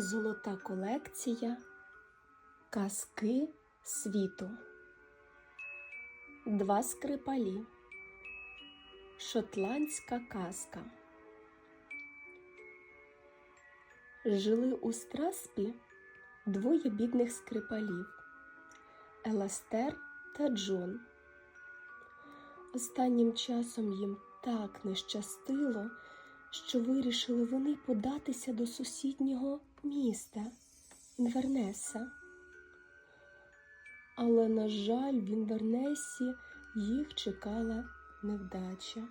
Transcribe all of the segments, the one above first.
Золота колекція Казки світу. Два скрипалі. Шотландська казка. Жили у Страспі двоє бідних скрипалів Еластер та Джон. Останнім часом їм так не щастило, що вирішили вони податися до сусіднього міста Інвернеса. Але, на жаль, в Інвернесі їх чекала невдача.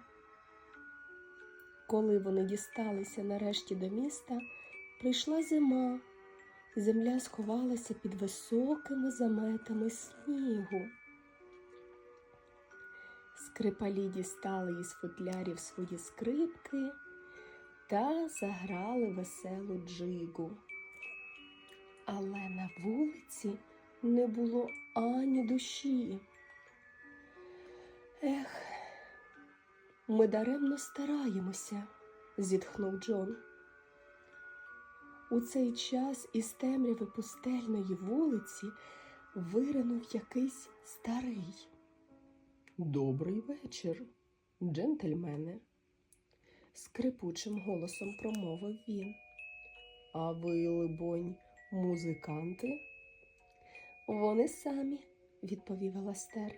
Коли вони дісталися нарешті до міста, прийшла зима, земля сховалася під високими заметами снігу. Скрипалі дістали із футлярів свої скрипки та заграли веселу джигу. Але на вулиці не було ані душі. Ех, ми даремно стараємося, зітхнув Джон. У цей час із темряви пустельної вулиці виринув якийсь старий. Добрий вечір, джентльмени, скрипучим голосом промовив він. А ви, либонь, музиканти? Вони самі, відповів Еластер.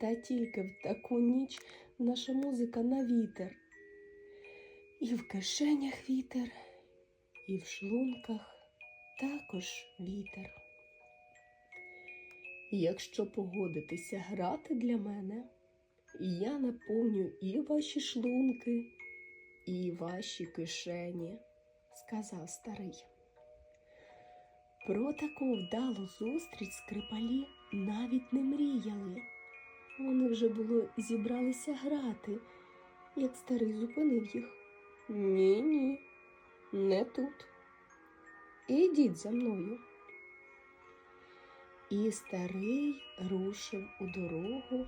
Та тільки в таку ніч наша музика на вітер. І в кишенях вітер, і в шлунках також вітер. Якщо погодитеся грати для мене, я наповню і ваші шлунки, і ваші кишені, сказав старий. Про таку вдалу зустріч скрипалі навіть не мріяли. Вони вже було зібралися грати, як старий зупинив їх. Ні, ні, не тут. Ідіть за мною. І старий рушив у дорогу,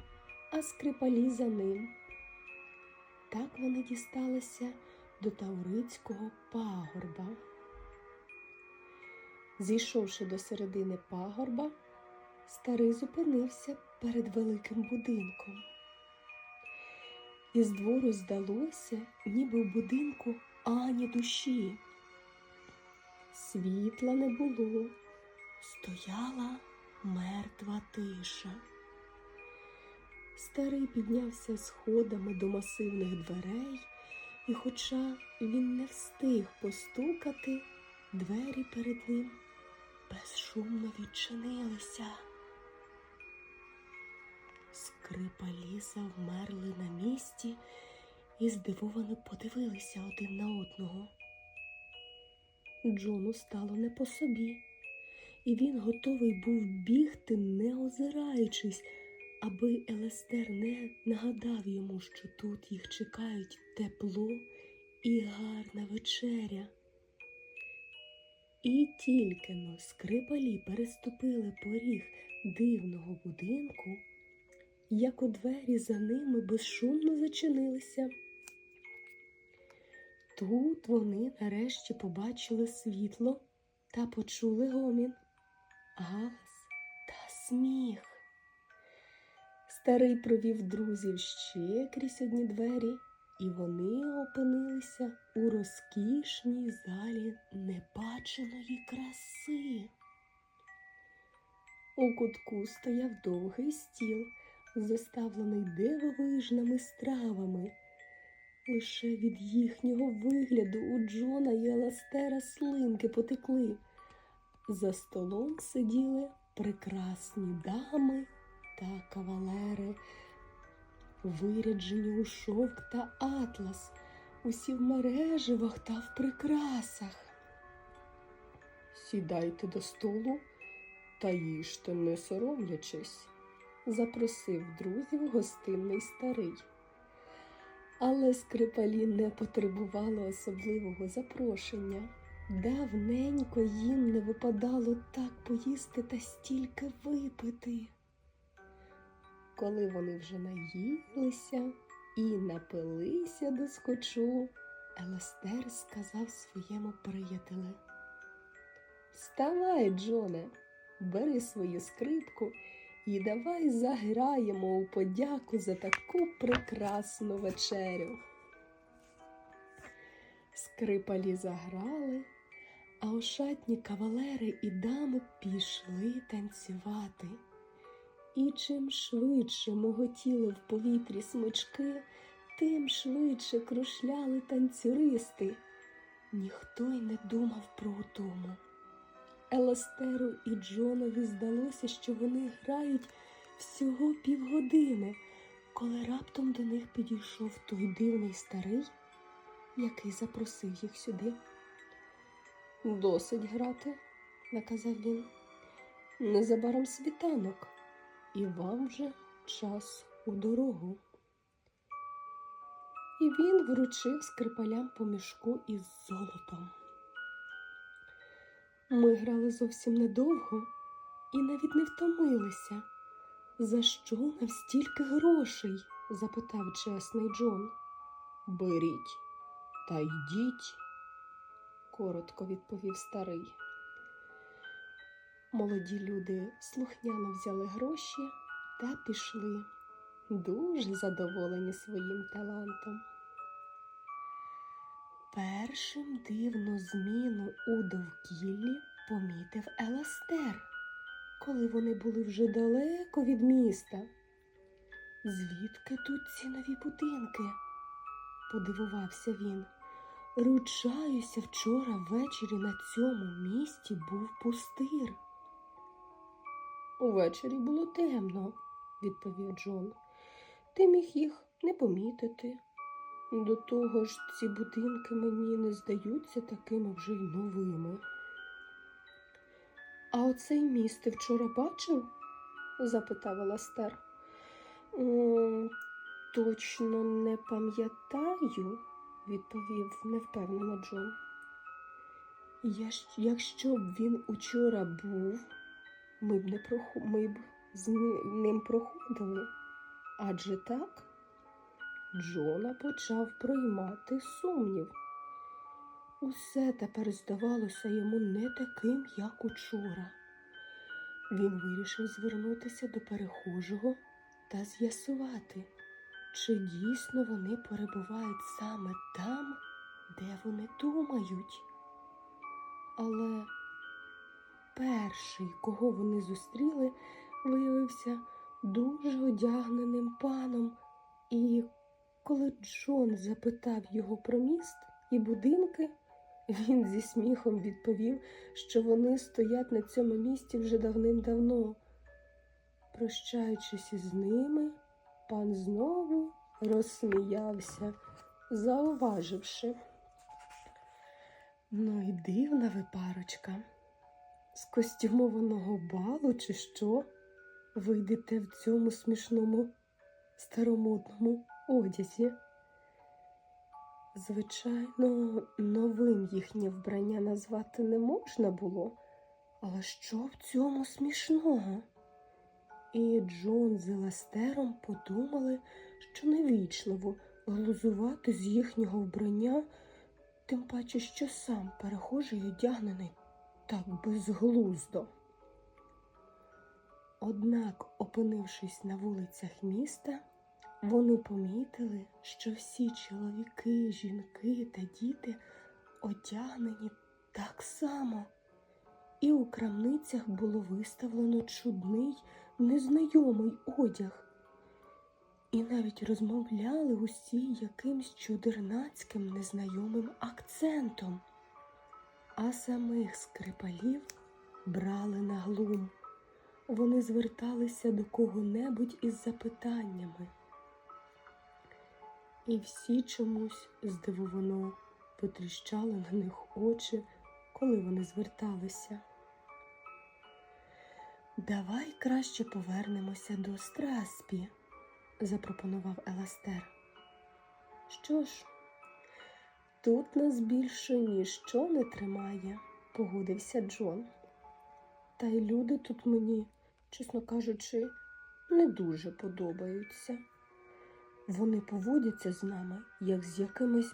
а скрипалі за ним. Так вони дісталися до Таурицького пагорба. Зійшовши до середини пагорба, старий зупинився перед великим будинком. Із двору здалося, ніби в будинку ані душі. Світла не було, стояла мертва тиша. Старий піднявся сходами до масивних дверей, і, хоча він не встиг постукати, двері перед ним безшумно відчинилися. Скрипалі завмерли на місці і здивовано подивилися один на одного. Джону стало не по собі, і він готовий був бігти, не озираючись, аби Елестер не нагадав йому, що тут їх чекають тепло і гарна вечеря. І тільки но скрипалі переступили поріг дивного будинку, як у двері за ними безшумно зачинилися. Тут вони нарешті побачили світло та почули гомін, галас та сміх. Старий провів друзів ще крізь одні двері, і вони опинилися у розкішній залі небаченої краси. У кутку стояв довгий стіл, заставлений дивовижними стравами. Лише від їхнього вигляду у Джона і Еластера слинки потекли. За столом сиділи прекрасні дами та кавалери, виряджені у шовк та атлас, усі в мереживах та в прикрасах. Сідайте до столу та їжте, не соромлячись, запросив друзів гостинний старий. Але скрипалі не потребували особливого запрошення. Давненько їм не випадало так поїсти та стільки випити. Коли вони вже наїлися і напилися до скочу, Елестер сказав своєму приятелю. Вставай, Джоне, бери свою скрипку і давай заграємо у подяку за таку прекрасну вечерю. Скрипалі заграли, а ошатні кавалери і дами пішли танцювати. І чим швидше моготіли в повітрі смички, тим швидше крушляли танцюристи. Ніхто й не думав про утому. Еластеру і Джонові здалося, що вони грають всього півгодини, коли раптом до них підійшов той дивний старий, який запросив їх сюди. Досить грати, наказав він. Незабаром світанок, і вам вже час у дорогу. І він вручив скрипалям по мішку із золотом. Ми грали зовсім недовго і навіть не втомилися. За що нам стільки грошей? запитав чесний Джон. Беріть та йдіть, коротко відповів старий. Молоді люди слухняно взяли гроші та пішли, дуже задоволені своїм талантом. Першим дивну зміну у довкіллі помітив Еластер, коли вони були вже далеко від міста. Звідки тут ці нові будинки? подивувався він. Ручаюся, вчора ввечері на цьому місці був пустир. Увечері було темно, відповів Джон. Ти міг їх не помітити. До того ж, ці будинки мені не здаються такими вже й новими. А оцей міст ти вчора бачив? запитав Еластер. «М, Точно не пам'ятаю, відповів невпевнено Джон. Якщо б він учора був, ми б не прохо... ми б з ним проходили. Адже так? Джона почав проймати сумнів. Усе тепер здавалося йому не таким, як учора. Він вирішив звернутися до перехожого та з'ясувати, чи дійсно вони перебувають саме там, де вони думають. Але перший, кого вони зустріли, виявився дуже одягненим паном, і коли Джон запитав його про міст і будинки, він зі сміхом відповів, що вони стоять на цьому місці вже давним-давно. Прощаючись із ними, пан знову розсміявся, зауваживши. Ну і дивна ви парочка. З костюмованого балу, чи що? Вийдете в цьому смішному старомодному одязі. Звичайно, новим їхнє вбрання назвати не можна було, але що в цьому смішного? І Джон з Еластером подумали, що невічливо глузувати з їхнього вбрання, тим паче, що сам перехожий одягнений так безглуздо. Однак, опинившись на вулицях міста, вони помітили, що всі чоловіки, жінки та діти одягнені так само, і у крамницях було виставлено чудний, незнайомий одяг. І навіть розмовляли усі якимсь чудернацьким незнайомим акцентом, а самих скрипалів брали на глум. Вони зверталися до кого-небудь із запитаннями. І всі чомусь здивовано потріщали на них очі, коли вони зверталися. Давай краще повернемося до Страспі, запропонував Еластер. Що ж, тут нас більше ніщо не тримає, погодився Джон. Та й люди тут мені, чесно кажучи, не дуже подобаються. Вони поводяться з нами, як з якимись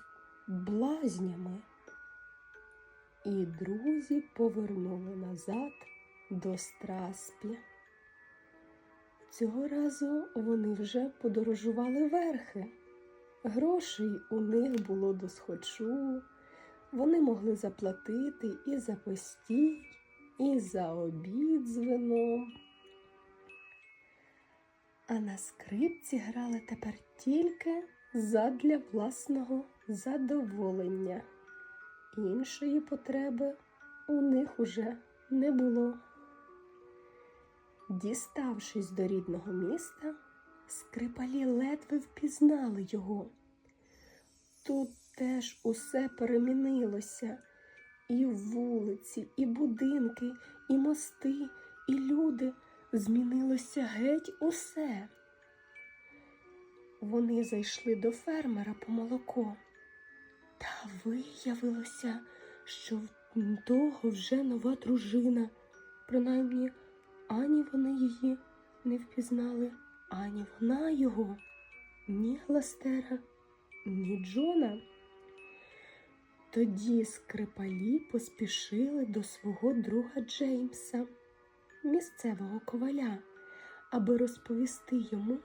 блазнями. І друзі повернули назад до Страспі. Цього разу вони вже подорожували верхи. Грошей у них було до схочу. Вони могли заплатити і за постій, і за обід з вином. А на скрипці грали тепер тільки задля власного задоволення. Іншої потреби у них уже не було. Діставшись до рідного міста, скрипалі ледве впізнали його. Тут теж усе перемінилося. І вулиці, і будинки, і мости, і люди. Змінилося геть усе. Вони зайшли до фермера по молоко. Та виявилося, що в того вже нова дружина. Принаймні, ані вони її не впізнали, ані вона його, ні Гластера, ні Джона. Тоді скрипалі поспішили до свого друга Джеймса, місцевого коваля, аби розповісти йому,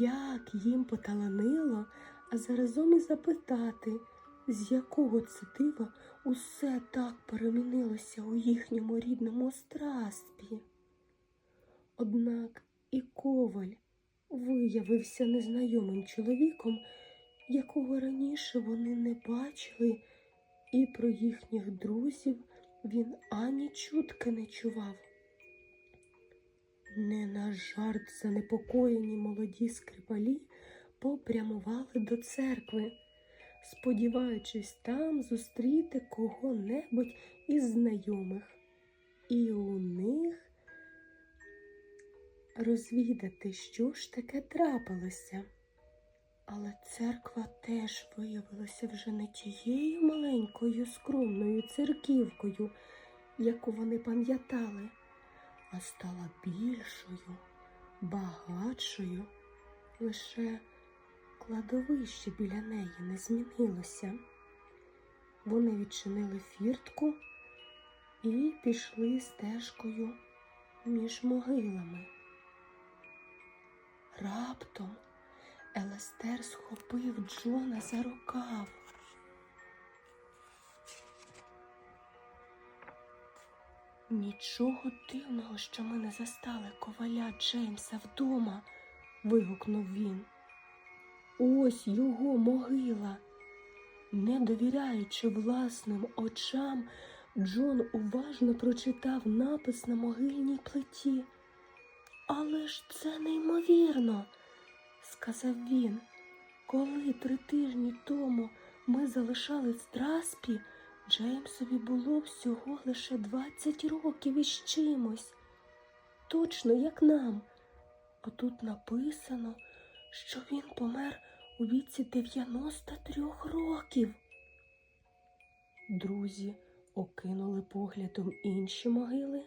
як їм поталанило, а заразом і запитати, з якого це дива усе так перемінилося у їхньому рідному страспі. Однак і коваль виявився незнайомим чоловіком, якого раніше вони не бачили, і про їхніх друзів він ані чутки не чував. Не на жарт занепокоєні молоді скрипалі попрямували до церкви, сподіваючись там зустріти кого-небудь із знайомих, і у них розвідати, що ж таке трапилося. Але церква теж виявилася вже не тією маленькою скромною церківкою, яку вони пам'ятали, а стала більшою, багатшою. Лише кладовище біля неї не змінилося. Вони відчинили фіртку і пішли стежкою між могилами. Раптом Елестер схопив Джона за рукав. Нічого дивного, що ми не застали коваля Джеймса вдома, вигукнув він. Ось його могила. Не довіряючи власним очам, Джон уважно прочитав напис на могильній плиті. Але ж це неймовірно, сказав він. Коли три тижні тому ми залишали страспі, Джеймсові було всього лише 20 років із чимось. Точно як нам. А тут написано, що він помер у віці 93 років. Друзі окинули поглядом інші могили.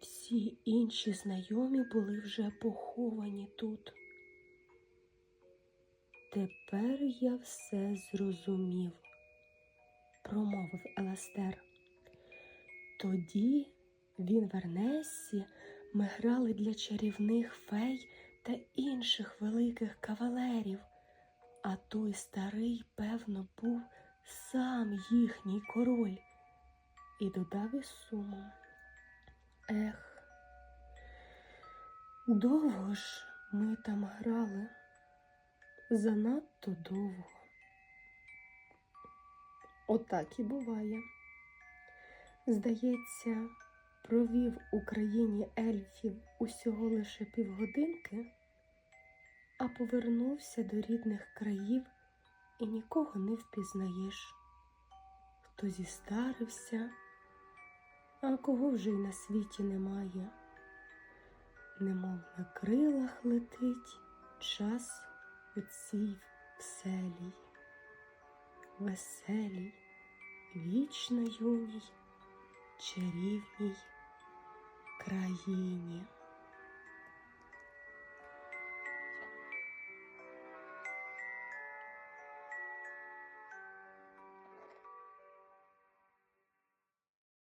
Всі інші знайомі були вже поховані тут. Тепер я все зрозумів, промовив Еластер. Тоді в Ернессі ми грали для чарівних фей та інших великих кавалерів, а той старий, певно, був сам їхній король і додав із сумом. Ех, довго ж ми там грали, занадто довго. Отак і буває. Здається, провів у країні ельфів усього лише півгодинки, а повернувся до рідних країв і нікого не впізнаєш. Хто зістарився, а кого вже й на світі немає. Немов на крилах летить час у цій веселій, веселій, вічно юній, чарівній країні.